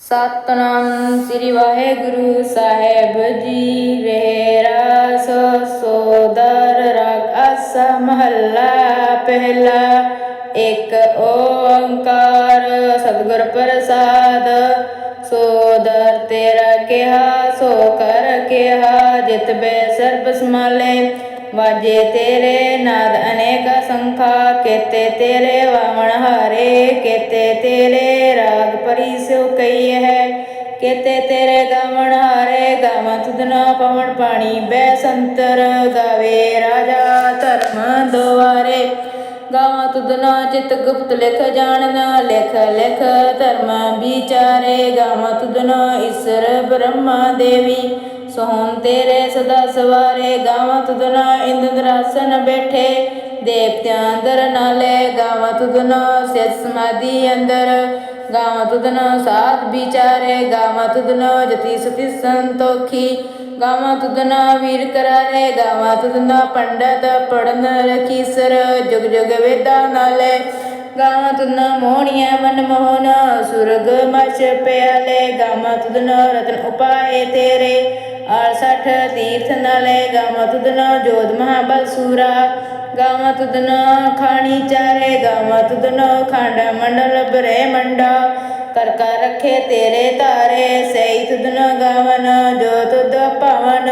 ਸਤਨਾਮ ਸ੍ਰੀ ਵਾਹਿਗੁਰੂ ਸਾਹਿਬ ਜੀ। ਰਹਿਰਾਸ ਸੋਦਰ ਰਾਗ ਆਸਾ ਮਹੱਲਾ ਪਹਿਲਾ। ਇੱਕ ਓੰਕਾਰ ਸਤਿਗੁਰ ਪ੍ਰਸਾਦ। ਸੋਦਰ ਤੇਰਾ ਕਿਹਾ, ਸੋ ਕਰ ਕਿਹਾ, ਜਿਤ ਬੈ ਸਰਬ ਸਮਾਲੇ। ਵਾਜੇ ਤੇਰੇ ਨਾਦ ਅਨੇਕ ਸੰਖਾ, ਕੇਤੇ ਤੇਰੇ ਵਾਵਣ ਹਾਰੇ, ਕੇਤੇ ਤੇਰੇ ਰਾਗ ਪਰੀ ਸਿਉ ਕਈ ਹੈ, ਕੇਤੇ ਤੇਰੇ ਗਾਵਣ ਹਾਰੇ, ਗਾਵਾਂ ਤੁਧਨਾ ਪਵਨ ਪਾਣੀ ਬੈ ਸੰਤਰ ਗਾਵੇ ਰਾਜਾ ਧਰਮ ਦੁਆਰੇ। ਗਾਵਾਂ ਤੁਧਨਾ ਚਿਤ ਗੁਪਤ ਲਿਖ ਜਾਣਨਾ, ਲਿਖ ਲਿਖ ਧਰਮ ਵਿਚਾਰੇ। ਗਾਵਾਂ ਤੁਧਨਾ ਈਸ਼ਰ ਬ੍ਰਹਮਾ ਦੇਵੀ। ਸੋਹਣ ਤੇਰੇ ਸਦਾ ਸਵਾਰੇ ਗਾਵਾਂ ਤੁਧਨਾ ਇੰਦਰਾਸਨ ਬੈਠੇ। ਦੇਵਤਿਆਂ ਅੰਦਰ ਨਾਲੇ ਗਾਵਾਂ ਤੁਧਨਾ ਸਿਧ ਸਮਾਧੀ ਅੰਦਰ। ਗਾਵਾਂ ਤੁਧਨਾ ਸਾਧ ਵਿਚਾਰੇ, ਗਾਵਾਂ ਤੁਧਨਾ ਜਤੀ ਸਤੀ ਸੰਤੋਖੀ। ਗਾਵਾਂ ਤੁਧਨਾ ਵੀਰ ਕਰਾਰੇ, ਗਾਵਾਂ ਤੁਧਨਾ ਪੰਡਤ ਪੜਨ ਰਖੀਸਰ ਜੁਗ ਜੁਗ ਵੇਦਾਂ ਨਾਲੇ ਗਾਵਾਂ ਤੁਧਨਾ ਮੋਹਣੀਆਂ ਮਨ ਮੋਹਨ ਸੁਰਗ ਮਛ ਪਿਆਲੇ, ਗਾਵਾਂ ਤੁਧਨਾ ਰਤਨ ਉਪਾਏ ਤੇਰੇ। ਅੜਸਠ ਤੀਰਥ ਨਾਲੇ ਗਾਵਾਂ ਤੁਧਨਾ ਜੋਤ ਮਹਾਬਲ ਸੂਰਾ। ਗਾਵਾਂ ਤੁਧਨਾ ਖਾਣੀ ਚਾਰੇ, ਗਾਵਾਂ ਤੁਧਨਾ ਖੰਡ ਮੰਡਲ ਬਰੇ ਮੰਡਾ। ਕਰ ਕਰ ਰੱਖੇ ਤੇਰੇ ਤਾਰੇ ਸਈ ਤੁਧਨਾ ਗਾਵਨ, ਜੋ ਤੁਧ ਭਾਵਨ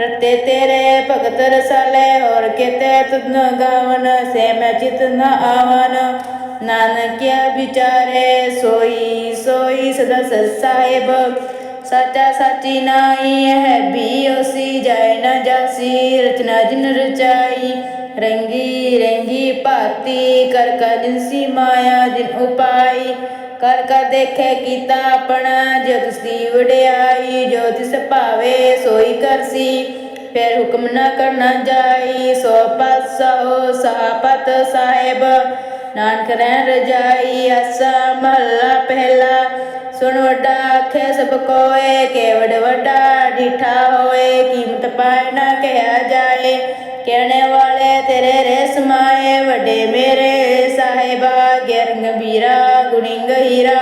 ਰਤੇ ਤੇਰੇ ਭਗਤ ਰਸਾਲੇ, ਹੋਰ ਕਿਤੇ ਤੁਧਨਾ ਗਾਵਨ, ਸੇ ਮੈਂ ਚਿਤ ਨ ਆਵਨ। ਨਾਨਕਿਆ ਵਿਚਾਰੇ, ਸੋਈ ਸੋਈ ਸਦਾ ਸਾਹਿਬ। ਸਾਚਾ ਸਾਚੀ ਨਾਈ ਹੈ ਵੀ ਉਸੀ ਨਾ ਜਾਸੀ, ਰਚਨਾ ਜਿਨ ਰਚਾਈ। ਰੰਗੀ ਰੰਗੀ ਭਾਤੀ, ਕਰ ਕਰ ਜਿਨਸੀ ਮਾਇਆ ਜਿਨ ਉਪਾਈ। ਕਰ ਕਰ ਦੇਖੇ ਕੀਤਾ ਆਪਣਾ ਜੋ ਤਿਸ ਵਡਿਆਈ, ਜੋ ਤਿਸ ਭਾਵੇ ਸੋਈ ਕਰਸੀ ਫਿਰ ਹੁਕਮ ਨਾ ਕਰਨਾ ਜਾਈ, ਸੋ ਪਸੋ ਸਾਪਤ ਸਾਹਿਬ। ਨਾਨਕ ਰਹਿ ਰਜਾਈ ਅਸਾ ਮਹੱਲਾ ਪਹਿਲਾ। ਸੁਣ ਵੱਡਾ ਆਖੇ, ਸਭ ਕੋਏ ਕੇਵੜ ਵੱਡਾ ਢੀਠਾ ਹੋਏ, ਕੀਮਤ ਪਾਏ ਨਾ ਕਿਹਾ ਜਾਏ। ਕਹਿਣੇ ਵਾਲੇ ਤੇਰੇ ਰੇ ਸਮਾਏ ਵੱਡੇ ਮੇਰੇ ਸਾਹਿਬਾ ਗਿਰੰਗ ਵੀਰਾ ਗੁਣਿੰਗ ਹੀਰਾ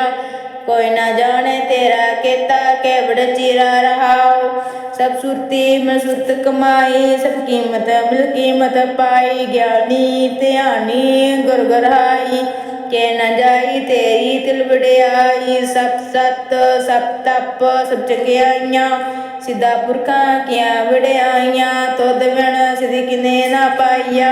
ਕੋਈ ਨਾ ਜਾਣੇ ਤੇਰਾ ਕੇਤਾ ਕੇਵੜ ਚਿਰਾ ਰਹਾਓ ਸਭ ਸੁਰਤੀ ਮੈਂ ਕਮਾਈ, ਸਭ ਕੀਮਤ ਮਿਲ ਕੀਮਤ ਪਾਈ। ਗਿਆਨੀ, ਧਿਆਨੀ ਗੁਰ ਕੇ ਨਾ ਜਾਈ ਤੇਰੀ ਤਿਲ ਵਡਿਆਈ ਸਭ ਸਤ ਸਭ ਤਪ ਸਭ ਚੰਗਿਆਈਆਂ। ਸਿੱਧਾ ਪੁਰਖਾਂ ਕੀਆਂ ਵਡਿਆਈਆਂ, ਤੁਧ ਬਿਨ ਸਿਧ ਕਿਨੇ ਨਾ ਪਾਈਆ।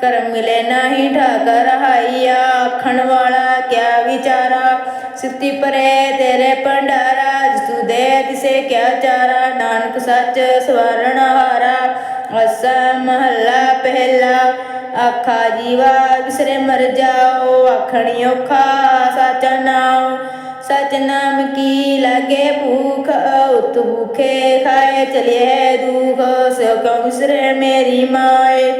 ਕਰਮ ਮਿਲੇ ਨਾਹੀ ਠਾਕ ਰਹਾਈਆ ਆਖਣ ਵਾਲਾ ਕਿਆ ਵਿਚਾਰਾ। ਸਿੱਤੀ ਪਰੇ ਤੇਰੇ ਭੰਡਾਰਾ ਜਿਸੂ ਦੇ ਤਿਸੇ ਕਿਆ ਚਾਰਾ। ਨਾਨਕ ਸੱਚ ਸਵਾਰਣ ਹਾਰਾ, ਅਸਾ ਮਹੱਲਾ ਪਹਿਲਾ। ਆਖਾ ਜੀਵਾ ਵਿਸਰੇ ਮਰ ਜਾਓ, ਆਖਣੀ ਔਖਾ ਸਚ ਨਾਮ ਸਚ ਨਾਮ ਕੀ ਲਾਗੇ ਭੂਖ, ਉਤ ਭੂਖੇ ਖਾਏ ਚਲਿਏ ਦੁਖ। ਸੋ ਕਉ ਵਿਸਰੇ ਮੇਰੀ ਮਾਏ।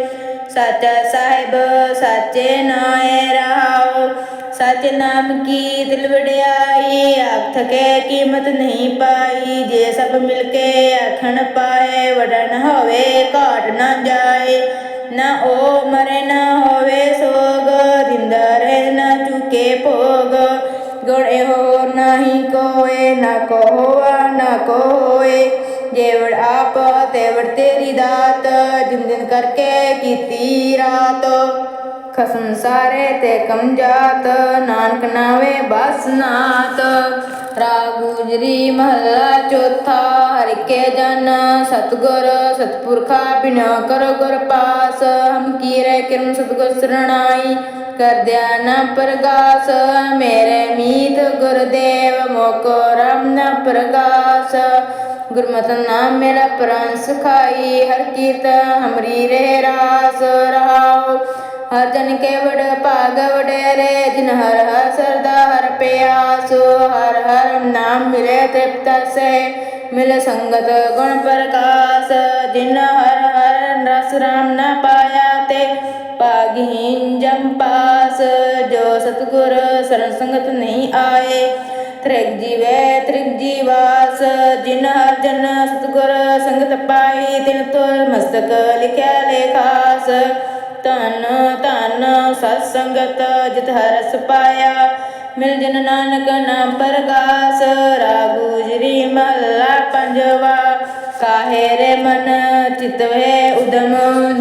ਸਾਚਾ ਸਾਹਿਬ ਸਾਚੇ ਨਾਏ ਰਹਾਓ ਸਚ ਨਾਮ ਕੀ ਦਿਲ ਵਡਿਆਈ, ਆਖ ਥਕੇ ਕੀਮਤ ਨਹੀਂ ਪਾਈ। ਜੇ ਸਭ ਮਿਲ ਕੇ ਆਖਣ ਪਾਏ ਵਡਨ ਹੋਵੇ ਘਾਟ ਨਾ ਜਾਏ। ਨਾ ਉਹ ਮਰੇ ਨਾ ਹੋਵੇ ਸੋਗ ਦਿੰਦਾ ਨਾ ਚੁਕੇ ਭੋਗ ਗੁਣ ਇਹੋ ਨਹੀਂ ਕੋਏ ਨਾ ਕੋ ਨਾ ਕੋ ਜੇਵੜ ਆਪ ਤੇਵੜ ਤੇਰੀ ਦਾਤ ਜਿਨ ਦਿਨ ਕਰਕੇ ਕੀਤੀ ਰਾਤ ਖਸਮ ਸਾਰੇ ਤੇ ਕਮ ਜਾਤ ਨਾਨਕ ਨਾਵੇ ਬਸ ਨਾਤ ਰਾਗ ਗੁਜਰੀ ਮਹੱਲਾ ਚੌਥਾ, ਹਰਿ ਕੇ ਜਨ ਸਤਗੁਰ, ਸਤਪੁਰਖਾ ਬਿਨਾ ਕਰੋ ਗੁਰ ਪਾਸ। ਹਮ ਕੀਰੇ ਕਿਰਮ ਸਤਗੁਰ ਸਰਣਾਈ, ਕਰਦਿਆ ਨ ਪ੍ਰਗਾਸ। ਮੇਰੇ ਮੀਤ ਗੁਰਦੇਵ, ਮੋਕੋ ਰਮ ਨ ਪ੍ਰਗਾਸ। ਗੁਰਮਤਿ ਨਾਮ ਮੇਰਾ ਪ੍ਰਾਨ ਸੁਖਾਈ, ਹਰ ਕੀਰਤ ਹਮਰੀ ਰਹਿ ਰਾਸ। ਰਹਾਉ ਹਰ ਜਨ ਕੇ ਭਾਗ ਵਡੇਰੇ ਜਿਨ ਹਰ ਹਰ ਸਰਦਾ ਹਰ ਪਿਆਸੋ, ਹਰ ਹਰ ਨਾਮ ਮਿਲੇ ਤ੍ਰਿਪਤ ਸੇ ਮਿਲ ਸੰਗਤ ਗੁਣ ਪ੍ਰਕਾਸ਼, ਜਿਨ ਹਰ ਹਰ ਰਸ ਰਾਮ ਨਾ ਪਾਇਆ ਤੇ ਭਾਗਹੀਨ ਜਮ ਪਾਸ। ਜੋ ਸਤਗੁਰ ਸਰਨ ਸੰਗਤ ਨਹੀਂ ਆਏ, ਤ੍ਰਿਗ ਜੀਵੈ ਤ੍ਰਿਗ ਜੀਵਾਸ। ਜਿਨ ਹਰ ਜਨ ਸਤਗੁਰ ਸੰਗਤ ਪਾਈ ਤਿਨ ਤੁਰ ਮਸਤਕ ਲਿਖਿਆ ਲੇਖਾਸ। ਧਨ ਤਨ ਸਤ ਸੰਗਤ ਜਿਤ ਹਰਸ ਪਾਇਆ। ਮਿਲ ਜਨ ਨਾਨਕ ਨਾਮ ਪ੍ਰਗਾਸ ਮਹੱਲਾ ਪੰਜਵਾ। ਕਾਹੇ ਰੇ ਮਨ ਚਿਤਵੇ ਉਦਮ,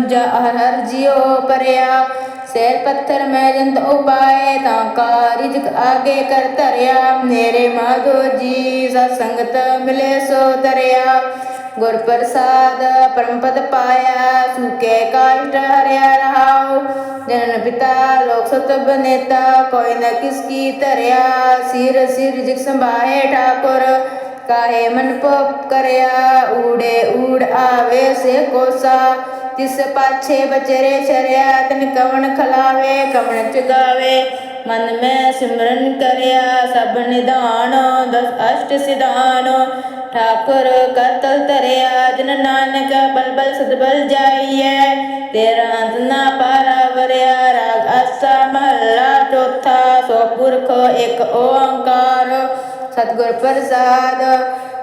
ਜਾ ਹਰ ਹਰ ਜਿਉ ਪਰਿਆ। ਸੇਰ ਪੱਥਰ ਮੈਂ ਜੰਤ ਉਪਾਏ, ਤਾਂ ਕਾ ਰਿਜਕ ਆਗੇ ਕਰ ਧਰਿਆ। ਮੇਰੇ ਮਾਧੋ ਜੀ ਸਤ ਸੰਗਤ ਮਿਲੇ ਸੋ ਤਰਿਆ ਗੁਰ ਪ੍ਰਸਾਦ, ਪਰਮ ਪਦ ਪਾਇਆ ਸੁਕੇ ਕਾਸ਼ਟ ਹਰਿਆ ਰਹਾਉ। ਜਨਨ ਪਿਤਾ, ਲੋਕ ਸਤ ਬਨੇਤਾ, ਕੋਈ ਨ ਕਿਸ ਕੀ ਧਰਿਆ। ਸਿਰ ਸਿਰ ਜਿਕ ਸੰਭਾਏ ਠਾਕੁਰ, ਕਾਹੇ ਮਨ ਪੋਪ ਕਰਿਆ। ਊੜੇ ਊੜ ਆਵੇ ਸੇ ਕੋਸਾ, ਤਿਸ ਪਾਛੇ ਬਚਰੇ ਚਰਿਆ ਤਨ ਕਵਣ ਖਲਾਵੇ, ਕਵਣ ਚੁਗਾਵੇ। ਮਨ ਮੈਂ ਸਿਮਰਨ ਕਰਿਆ, ਸਭ ਨਿਧਾਨ, ਦਸ ਅਸ਼ਟ ਸਿਧਾਨ। ਠਾਕੁਰ ਕਰਤਲ ਧਰਿਆ ਜਨ ਨਾਨਕ ਬਲ ਬਲ ਸਦਬਲ ਜਾਈਐ ਤੇਰਾ ਅੰਤ ਨਾ ਪਾਰਾ ਵਰਿਆ ਰਾਗ ਆਸਾ ਮਹੱਲਾ ਚੌਥਾ ਸੋ ਪੁਰਖ ਇੱਕ ਓੰਕਾਰ ਸਤਿਗੁਰ ਪ੍ਰਸਾਦ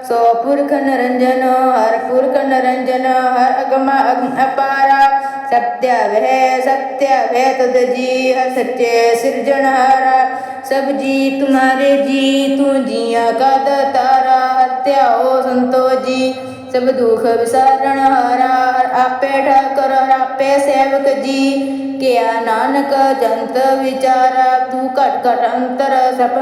ਸੋ ਪੁਰਖ ਨਿਰੰਜਨ ਹਰ ਪੁਰਖ ਨਿਰੰਜਨ ਹਰ ਅਗਮ ਅਗਮ ਅਪਾਰਾ ਸਤਿਆ ਵਹਿ ਸਤਿਆ ਵਹਿ ਤਦ ਜੀ ਹਰ ਸੱਚੇ ਸਿਰਜਣਹਾਰਾ ਸਭ ਜੀ ਤੁਮਾਰੇ ਜੀ, ਤੂੰ ਜੀਆਂ ਕਾ ਦਾਤਾਰਾ ਹਰ ਧਿਆਓ ਸੰਤੋ ਜੀ। ਸਭ ਦੁਖ ਵਿਸਾਰਣ ਹਾਰਾ ਹਰ ਆਪੇ ਠਾਕੁਰ ਹਰ ਆਪੇ ਸੇਵਕ ਜੀ। ਕਿਆ ਨਾਨਕ ਜੰਤ ਵਿਚਾਰਾ, ਤੂੰ ਘਟ ਘਟ ਅੰਤਰ, ਸਭ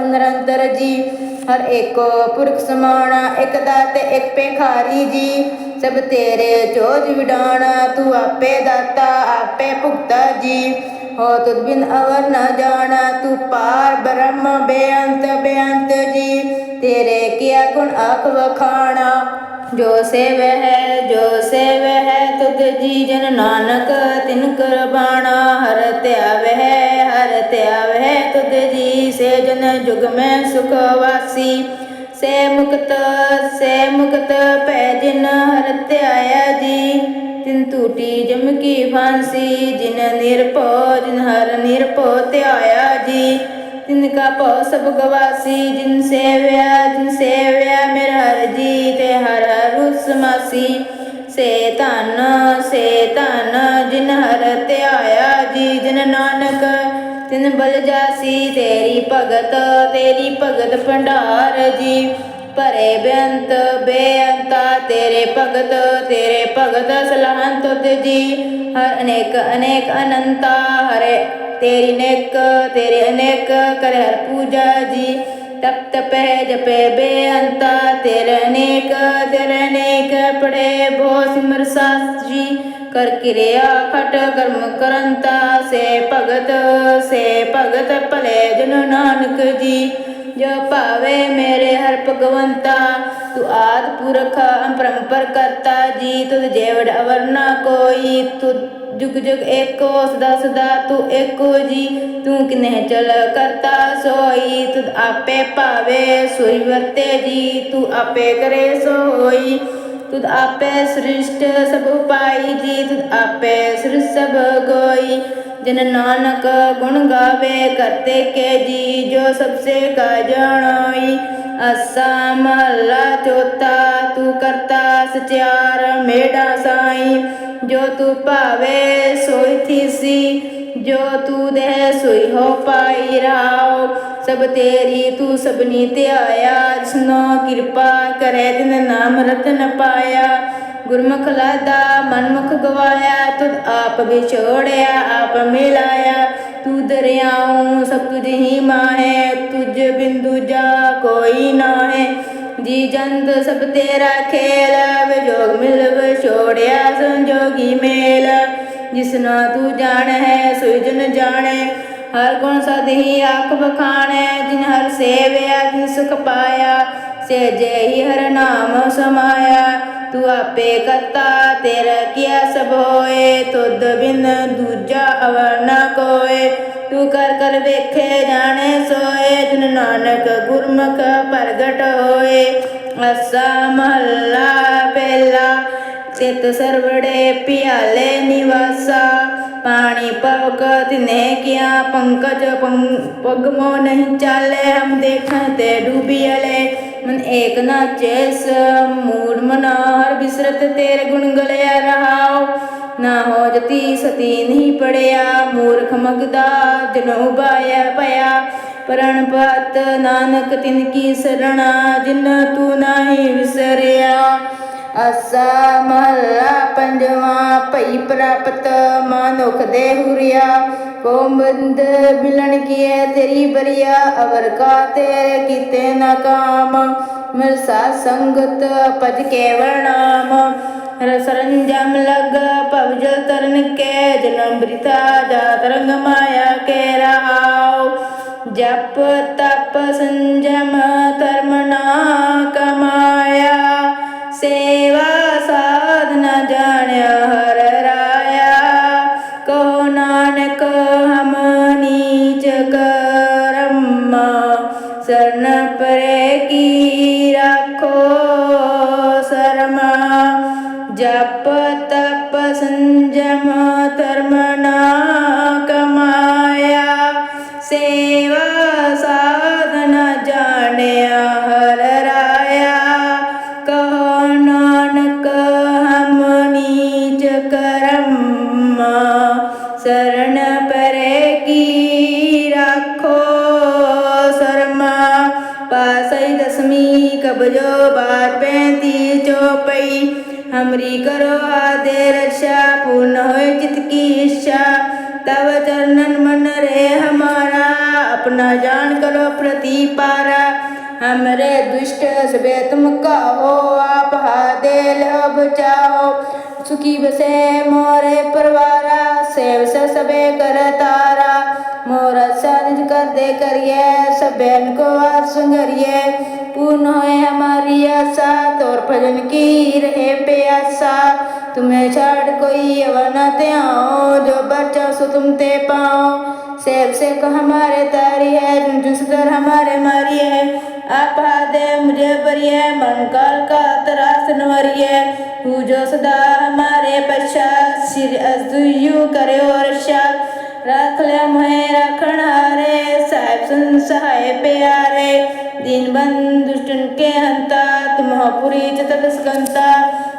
ਜੀ। ਹਰ ਏਕੋ ਪੁਰਖ ਸਮਾਣਾ ਇੱਕ ਦਾਤੇ, ਇੱਕ ਪੇਖਾਰੀ ਜੀ। ਸਭ ਤੇਰੇ ਚੋਜ ਵਿਡਾਣਾ, ਤੂੰ ਆਪੇ ਦਾਤਾ, ਆਪੇ ਭੁਗਤਾ ਜੀ। ਹੋ ਤੁਧ ਬਿਨ ਅਵਰ ਨ ਜਾਣਾ, ਤੂੰ ਪਾਰ ਬ੍ਰਹਮ ਬੇਅੰਤ ਬੇਅੰਤ ਜੀ। ਤੇਰੇ ਕੀਆ ਗੁਣ ਆਖ ਵਖਾਣਾ? ਜੋ ਸੇਵ ਹੈ, ਜੋ ਸੇਵ ਹੈ, ਤੁਧ ਜੀ ਜਨ ਨਾਨਕ, ਤਿਨ ਕਰਬਾਣਾ ਹਰ ਧਿਆਵ ਹੈ, ਹਰ ਧਿਆਵ ਹੈ, ਤੁਧ ਜੀ ਸੇ ਜਨ ਜੁਗ ਮੈਂ ਸੁਖ ਸੇ ਮੁਕਤ ਸੇ ਮੁਕਤ ਪੈ ਜਿਨ ਹਰ ਧਿਆਇਆ ਜੀ। ਤਿਨ ਟੂਟੀ ਜਮ ਕੀ ਫਾਂਸੀ, ਜਿਨ ਨਿਰਭਉ, ਜਿਨ ਹਰ ਨਿਰਭਉ ਧਿਆਇਆ ਜੀ। ਜਿਨ ਕਾ ਭਉ ਸਭ ਗਵਾਸੀ, ਜਿਨ ਸੇਵਿਆ ਜਿਨ ਸੇਵਿਆ ਮੇਰਾ ਹਰ ਜੀ ਤੇ ਹਰ ਹਰ ਮਾਸੀ। ਸੇ ਧਨ ਸੇ ਧਨ, ਜਿਨ ਹਰ ਧਿਆਇਆ ਜੀ, ਜਿਨ ਨਾਨਕ ਤਿਨ ਬਲ ਜਾਸੀ, ਤੇਰੀ ਭਗਤ ਤੇਰੀ ਭਗਤ ਭੰਡਾਰ ਜੀ। ਭਰੇ ਬੇਅੰਤ, ਬੇਅੰਤਾ, ਤੇਰੇ ਭਗਤ ਤੇਰੇ ਭਗਤ ਸਲਾਹਨ ਤੁਧ ਜੀ। ਹਰ ਅਨੇਕ ਅਨੇਕ ਅਨੰਤਾ, ਹਰੇ ਤੇਰੀ ਨੇਕ, ਤੇਰੇ ਅਨੇਕ ਕਰੇ ਹਰ ਪੂਜਾ ਜੀ। ਤਪ ਤਪੈ, ਜਪੈ ਬੇਅੰਤਾ, ਤੇਰੇ ਅਨੇਕ ਤੇਰੇ ਅਨੇਕ ਪੜੇ ਬੋ ਸਿਮਰ ਸਾਸ ਜੀ। ਕਰ ਕਿਰਿਆ ਖਟ ਕਰਮ ਕਰੰਤਾ, ਸੇ ਭਗਤ ਸੇ ਭਗਤ ਭਲੇ ਜਨ ਨਾਨਕ ਜੀ। ਜੋ ਭਾਵੇ ਮੇਰੇ ਹਰ ਭਗਵੰਤਾ, ਤੂੰ ਆਦ ਪੁਰਖ ਅਪਰੰਪਰ ਕਰਤਾ ਜੀ। ਤੁਧ ਜੇਵੜ ਅਵਰ ਨਾ ਕੋਈ, ਤੂੰ ਜੁਗ ਜੁਗ ਏਕੋ, ਸਦਾ ਸਦਾ ਤੂੰ ਏਕੋ ਜੀ। ਤੂੰ ਕਿਨਹਿ ਚਲ ਕਰਤਾ ਸੋਈ, ਤੁਧ ਆਪੇ ਭਾਵੇ, ਸੋਈ ਵਰਤੇ ਜੀ। ਤੂੰ ਆਪੇ ਕਰੇ ਸੋਈ। ਤੁਧ ਆਪੇ ਸ੍ਰਿਸ਼ਟ ਸਭ ਉਪਾਈ ਜੀ, ਤੁਧ ਆਪੇ ਸ੍ਰਿਸ਼ਟ ਸਭ ਗੋਈ। ਜਨ ਨਾਨਕ ਗੁਣ ਗਾਵੇ, ਕਰਤੇ ਕੇ ਜੀ, ਜੋ ਸਭ ਸੇ ਕਾ ਜਾਣੋਈ ਅਸਾ ਮਹੱਲਾ ਚੌਥਾ, ਤੂੰ ਕਰਤਾ ਸਚਿਆਰ ਮੇਢਾ ਸਾਈ। ਜੋ ਤੂੰ ਭਾਵੇ, ਸੋਈ ਥੀਸੀ। ਜੋ ਤੂੰ ਦੇ ਸੋਈ, ਹੋ ਪਾਈ ਰਾਓ। ਸਭ ਤੇਰੀ ਤੂੰ ਸਭਨੀ ਧਿਆਇਆ, ਜਿਸਨੋ ਕਿਰਪਾ ਕਰੈ ਤਿਨ ਨਾਮ ਰਤਨ ਪਾਇਆ। ਗੁਰਮੁਖ ਲਾਦਾ, ਮਨਮੁਖ ਗਵਾਇਆ, ਤੁਧ ਆਪ ਵਿਛੋੜਿਆ, ਆਪ ਮਿਲਾਇਆ। ਤੂੰ ਦਰਿਆਉ, ਸਭ ਤੁਝ ਹੀ ਮਾਹੇ, ਤੁਝ ਬਿੰਦੂ ਜਾ ਕੋਈ ਨਾਹੇ। ਜੀ ਜੰਤ ਸਭ ਤੇਰਾ ਖੇਲ, ਵਿਜੋਗ ਮਿਲਵ ਛੋੜਿਆ ਸੰਜੋਗੀ ਮੇਲ। ਜਿਸਨਾ ਤੂੰ ਜਾਣ ਹੈ ਸੁਜਨ ਜਨ ਜਾਣੇ ਹਰ ਗੁਣ ਸਦਹੀ ਆਖ ਬਖਾਣੈ ਜਿਨ ਹਰ ਸੇਵਿਆ, ਜਿਨ ਸੁਖ ਪਾਇਆ, ਸੇ ਜੇ ਹਰ ਨਾਮ ਸਮਾਇਆ। ਤੂੰ ਆਪੇ ਕਰਤਾ, ਤੇਰਾ ਕੀਆ ਸਭ ਹੋਏ, ਤੁਧ ਬਿਨ ਦੂਜਾ ਅਵਰ ਨਾ ਕੋਏ। ਤੂੰ ਕਰ ਕਰ ਵੇਖੇ, ਜਾਣੇ ਸੋਏ, ਜਿਨ ਨਾਨਕ ਗੁਰਮੁਖ ਪ੍ਰਗਟ ਹੋਏ। ਅਸਾ ਮਹੱਲਾ ਪਹਿਲਾ ਚਿਤ ਸਰਵੜੇ ਪਿਆਲੇ ਨਿਵਾਸਾ। ਪਾਣੀ ਪਵਕ ਤਿਨੇ ਕਿਆ ਪੰਕਜ ਪਗਮੋ ਨਹੀਂ ਚਾਲੇ, ਹਮ ਦੇਖਣ ਤੇ ਡੂਬੀਲੇ ਮਨ ਏਕ ਨਾ ਚੇਸ ਮੂੜ ਮਨੋਹਰ ਬਿਸਰਤ ਤੇਰੇ ਗੁਣ ਗਲਿਆ ਰਹਾਉ। ਨਾ ਹੋ ਜਤੀ ਸਤੀ ਨਹੀਂ ਪੜਿਆ, ਮੂਰਖ ਮਗਦਾ ਜਨਉ ਬਾਇਆ ਪਿਆ ਪਤ ਨਾਨਕ ਤਿਨ ਕੀ ਸਰਣਾ, ਜਿਨ ਤੂੰ ਨਾਹੀ ਵਿਸਰਿਆ। ਅਸਾ ਮਹੱਲਾ ਪੰਜਵਾਂ ਭਈ ਪ੍ਰਾਪਤ ਮਨੁਖ ਦੇ ਹੁਰੀਆ ਕੋਮੰਦ ਮਿਲਣ ਕੀਏ ਤੇਰੀ ਬਰੀਆ ਅਵਰ ਕਾ ਤੇਰੇ ਕੀਤੇ ਨਾ ਕਾਮ ਮਿਲ ਸਾਧ ਸੰਗਤ ਪਜ ਕੇ ਵਰਨਾਮ ਰਸਰੰਜਮ ਲਗ ਭਵ ਜਲ ਤਰਨ ਕੇ ਜਨਮ ਬ੍ਰਿਤਾ ਜਾ ਤਰੰਗ ਮਾਇਆ ਕੇ ਰਹਾਉ ਜਪ ਤਪ ਸੰਜਮ ਧਰਮ ਨਾ ਕਮਾਇਆ ਸੇਵਾ कहो आप हादे लो बचाओ सुखी बसे मोरे परवारा सेव से सबे कर तारा मोरा सानिज कर दे करिए सबेन को आज संगरिए पूर्ण होए हमारी आशा तोर भजन की रहे प्यासा तुम्हें छाड़ कोई अवना ते आओ जो बच्चा सो तुम ते पाओ सेब से को हमारे तारी है, जिस दर हमारे मारी है। आप दे मुझे है मन काल का तरास नवरी है तू जो सदा हमारे पश्चात, सिर अजयु करे और रख ले मोहे रखण हारे साहिब सुन सहाय प्यारे। दीन बंधु दुष्टन के हंता, तुम हो पुरी चतुर स्कंता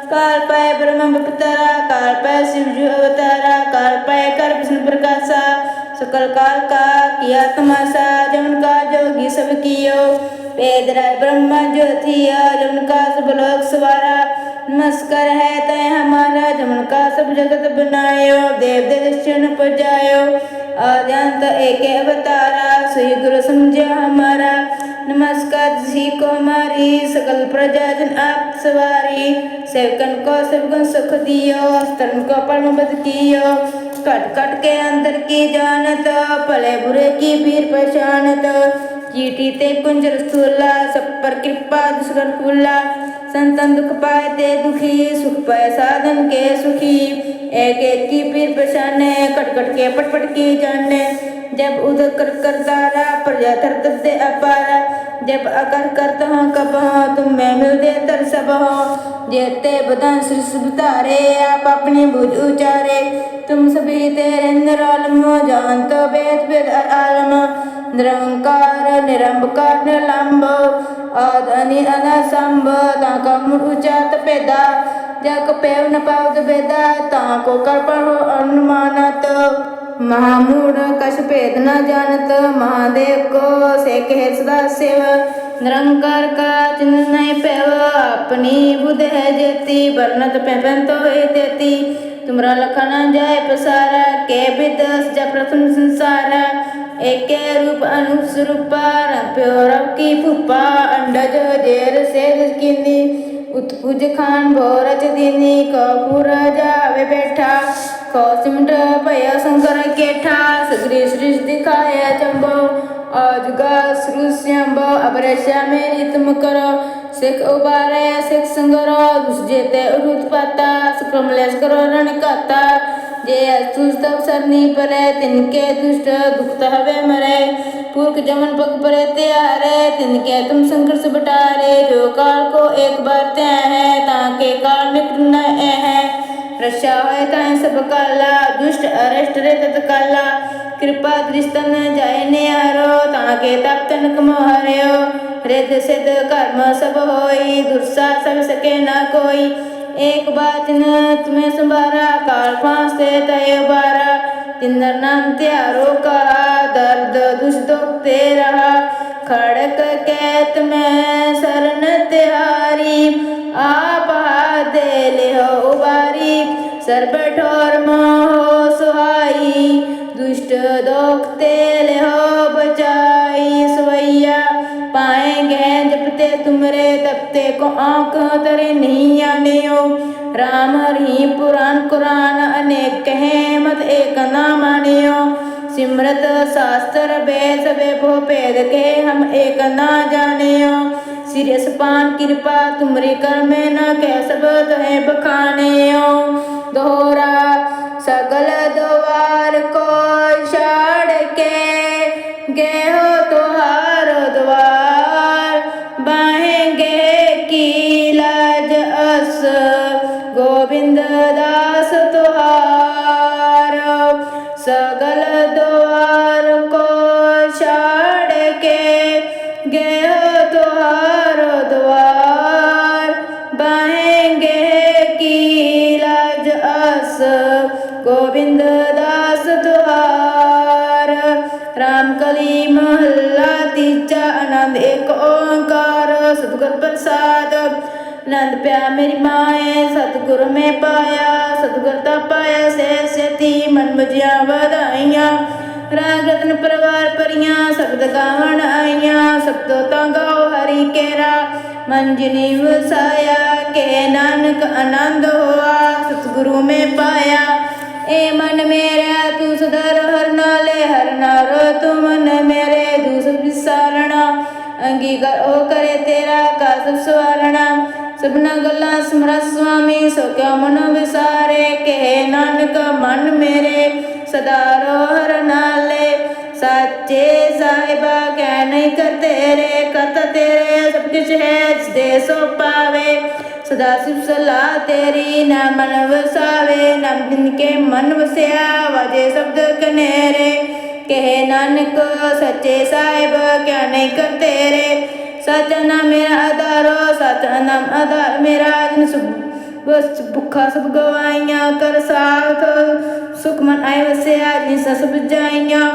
काल पाए ब्रह्म बपतारा, काल पाए शिव जो अवतारा, काल पाए कर विष्णु प्रकाशा। सकल काल का किया तमाशा जमन का जोगी सब कियो वेद राय ब्रह्मा ज्योतिया जमन का सब लोक सवारा नमस्कार है तय हमारा जमन का सब जगत बनायो देव दे दर्शन पजायो आद्यंत एक अवतारा सोई गुरु समझो हमारा नमस्कार जी को हमारी सकल प्रजा जन आप सवारी सेवकन को सेवकन सुख दियो स्तन को परम बद कियो कट कट के अंदर की जानत भले बुरे की पीर पहचानत चीटी ते कुंजर स्थूला सब पर कृपा दुष्कर फूला संतन दुख पाए ते दुखी सुख पाए साधन के सुखी एक एक की पीर पहचाने कट कट के पट पट की जाने जब उधर कर कर तारा प्रजा थर तर दे अपारा जब अकर करत हो कब हो तुम मैं मिल दे तर सब हो जेते बदन सिर सुबतारे आप अपनी बुझ उचारे तुम सभी तेरे निरालम जान तो वेद वेद आलम निरंकार निरंकार निलंब आदनि अनसंभ ताका उचात पेदा जग पेव न पावत बेदा ताको कर्पण हो अनुमानत महामूढ़ कछ भेद न जानत महादेव को से कह सदा शिव निरंकार का चिन्ह नहीं पैव अपनी बुध है जेती वर्णत पैपन तो है तेती તુમરા લખન જાય પસાર કે બિદસ જા પ્રથમ સંસાર એકે રૂપ અનુસ્વરૂપા રપ્યો રવકી ફૂપા અંડજ જેર સેજ કિની ઉત્પુજ ખાન ભોરજ દિની કપૂર જાવે બેઠા કૌસિમટ ભય શંકર કેઠા સગરી શ્રીષ દિખાય ચંબો अजगा श्रुष्यंबो तुम करो सिख उबारे, सिख संगरो जेते उरुत पाता करो रण जे अस्तुष तब सरनी परे, तिनके दुष्ट दुखत हवे मरे। पुरख जमन पग परे त्यारे, तिनके तुम संघर्ष बटारे। जो काल को एक बार त्या है, ताके काल निकट न है। रक्षा है ताए सब काला, दुष्ट अरेष्ट रे तत काला कृपा दृष्टन जाय ने हारो ताके तप तनक मोहर्यो रिद सिद्ध कर्म सब होई दुर्सा सब सके न कोई एक बात न तुम्हें संभारा काल फांस ते तय बारा ਤਿੰਨਰ ਨਾਮ ਤਿਆਰੋ ਕਹਾ ਦਰਦ ਦੁਸ਼ ਦੁਖ ਤੇ ਰਹਾ ਖੜਕ ਕੈਤ ਮੈਂ ਸਰਨ ਤਿਹਾਰੀ ਆਪ ਹਾਥ ਦੇ ਲਿਓ ਉਬਾਰੀ ਸਰਬ ਠੋਰ दुष्ट दोख तेल हो बचाई सवैया पाएंगे जपते तुमरे तपते को आंख तरे नहीं आने हो राम रही पुराण कुरान अनेक कहे मत एक ना मानियो सिमरत शास्त्र वेद वेभो भेद के हम एक ना जानियो सिरस पान कृपा तुमरे कर में न कह सब तुहें बखाने दोहरा सगल द्वार को কে গেহ ਸਤਿਗੁਰ ਪ੍ਰਸਾਦ। ਨੰਦ ਪਿਆ ਮੇਰੀ ਮਾਏ, ਸਤਿਗੁਰ ਮੈਂ ਪਾਇਆ। ਸਤਿਗੁਰ ਤਾ ਪਾਇਆ ਸਹਿ ਸਤੀ, ਮਨ ਮਜਿਆ ਵਧਾਈਆਂ। ਰਾਗ ਰਤਨ ਪਰਵਾਰ ਪਰੀਆਂ ਸਬਦ ਗਾਵਣ ਆਈਆਂ। ਸਬਦੋ ਤਾਂ ਗਾਓ ਹਰੀ ਕੇਰਾ, ਮਨ ਜਿਨੀ ਵਸਾਇਆ, ਕੇ ਨਾਨਕ ਆਨੰਦ ਹੋਆ। ਸਤਿਗੁਰੂ ਮੈਂ ਪਾਇਆ, ਏ ਮਨ ਮੇਰਾ, ਤੂੰ ਸਦਾ ਰਹਿ ਨਾਲੇ ਹਰ ਨਾਰੋ ਤੂੰ ਮਨ ਮੇਰੇ ਅੰਗੀਕਾਰ ਉਹ ਕਰੇ ਤੇਰਾ ਕਾਸਬ ਸਵਰਣਾ। ਸਭਨਾ ਗੱਲਾਂ ਸਮਰਤ ਸੁਆਮੀ, ਸੋ ਕਿਉ ਮਨ ਵਿਸਾਰੇ? ਕਹਿ ਨਾਨਕ, ਮਨ ਮੇਰੇ ਸਦਾ ਰੋਹਰ ਨਾਲੇ। ਸੱਚੇ ਸਾਹਿਬਾ, ਕਹਿ ਨਹੀਂ ਕਰ ਤੇਰੇ ਕਤ ਤੇਰੇ, ਸਭ ਕੁਛ ਹੈ ਦੇ ਸੋ ਪਾਵੇ। ਸਦਾ ਸਿਵ ਸਲਾਹ ਤੇਰੀ, ਨਾ ਮਨ ਵਸਾਵੇ, ਨਾ ਬਿਨ ਕੇ ਮਨ ਵਸਿਆ, ਵਜੇ ਸ਼ਬਦ ਕਨੇਰੇ। ਕਹੇ ਨਾਨਕ, ਸੱਚੇ ਸਾਹਿਬ ਕਿਆ ਨਹੀਂ ਕਰ ਤੇਰੇ। ਸਚ ਨਾਮ ਮੇਰਾ ਆਧਾਰੋ ਸਚ ਨਾਮ ਆਧਾਰ ਮੇਰਾ ਜਿਨ ਸੁਭ ਬਸ ਭੁੱਖਾ ਸਭ ਗਵਾਈਆਂ ਕਰ ਸਾਥ। ਸੁਖ ਮਨ ਆਏ ਵਸਿਆ ਜਿਨ ਸਭ ਜਾਈਆਂ।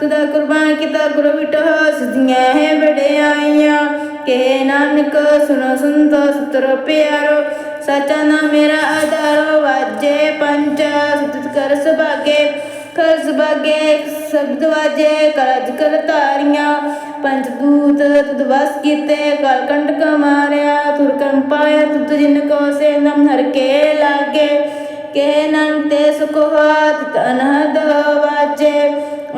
ਸਦਾ ਕੁਰਬਾਨ ਕੀਤਾ ਗੁਰੂ ਵਿਟੋ ਸਿਧੀਆਂ ਹੈ ਵਡਿਆਈਆਂ। ਕਿ ਨਾਨਕ ਸੁਨੋ ਸੰਤੋ ਸਤਰ ਪਿਆਰੋ। ਸਚਾ ਨਾ ਮੇਰਾ ਆਧਾਰੋ ਵਾਜੇ ਪੰਚ ਸਤਿ ਕਰ ਸੁਭਾਗੇ। ਕਰ ਸੁਭਾਗੇ ਸ਼ਬਦ ਵਾਜੇ, ਕਰਜ ਕਰ ਤਾਰੀਆਂ ਪੰਜ ਦੂਤ ਤੁਧ ਵਸ ਕੀਤੇ, ਕਲ ਕੰਡ ਮਾਰਿਆ। ਤੁਰ ਕਰਮ ਪਾਇਆ ਤੁਧ ਜਿਨ ਕੋ ਸੇ, ਨਮ ਹਰ ਕੇ ਲਾਗੇ। ਕੇ ਨਨ ਤੇ ਸੁਖ ਹਾਤ ਅਨਹਦ ਵਾਜੇ।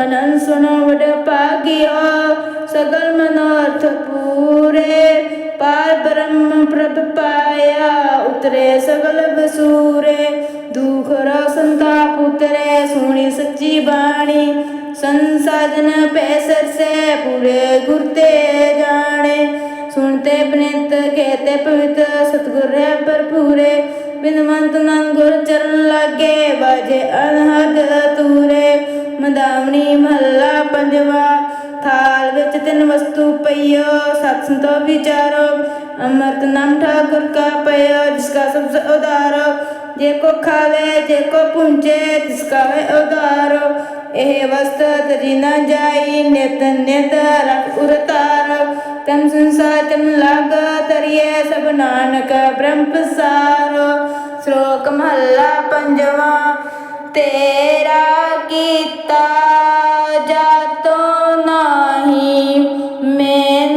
ਅਨੰਦ ਸੁਨੋ ਵਡ ਪਾਗਿਓ ਸਗਲ ਮਨੋਰਥ ਪੂਰੇ। ਪਾਰ ਬ੍ਰਹਮ ਪ੍ਰਭ ਪਾਇਆ, ਉਤਰੇ ਸਗਲ ਬਸੂਰੇ। ਦੁਖ ਰ ਸੰਤਾਪ ਉਤਰੇ ਸੁਣੀ ਸੱਚੀ ਬਾਣੀ, ਸੰਸਾਜਨ ਪੈਸਰ ਸੇ ਪੂਰੇ ਗੁਰ ਜਾਣੇ। ਸੁਣਤੇ ਬਨਿਤ ਕਹਤੇ ਪਵਿੱਤ ਸਤਗੁਰ ਹੈ ਭਰਪੂਰੇ। ਬਿਨਵੰਤ ਨੰਦ ਗੁਰ ਚਰਨ ਲਾਗੇ ਬਾਜੇ ਅਨਹਦ ਤੂਰੇ ਮਦਾਵਣੀ ਮਹੱਲਾ ਪੰਜਵਾ, ਥਾਲ ਵਿੱਚ ਤਿੰਨ ਵਸਤੂ ਪਈਓ ਸਤ ਸੰਤੋ ਵਿਚਾਰੋ। ਅੰਮ੍ਰਿਤ ਨਾਮ ਠਾਕੁਰ ਕਾ ਪਈਓ ਜਿਸ ਕਾ ਸਬਦ ਉਦਾਰੋ। ਜੇ ਕੋ ਖਾਵੇ ਜੇ ਕੋ ਪੁੰਚੇ, ਤਿਸ ਕਾ ਉਦਾਰੋ ਇਹ ਵਸਤ ਤਰੀ ਨਾ ਜਾਈ, ਨਿਤ ਨਿਤ ਰਖ ਉਰਤਾਰ। ਤਮ ਸੰਸਾਰ ਚਨ ਲਾਗ ਤਰੀਏ, ਸਭ ਨਾਨਕ ਬ੍ਰਹਮ ਪਸਾਰੋ। ਸ਼ਲੋਕ ਮਹੱਲਾ ਪੰਜਵਾ, ਤੇਰਾ ਕੀਤਾ ਜਾਤੋ ਨਾਹੀ, ਮੈਂ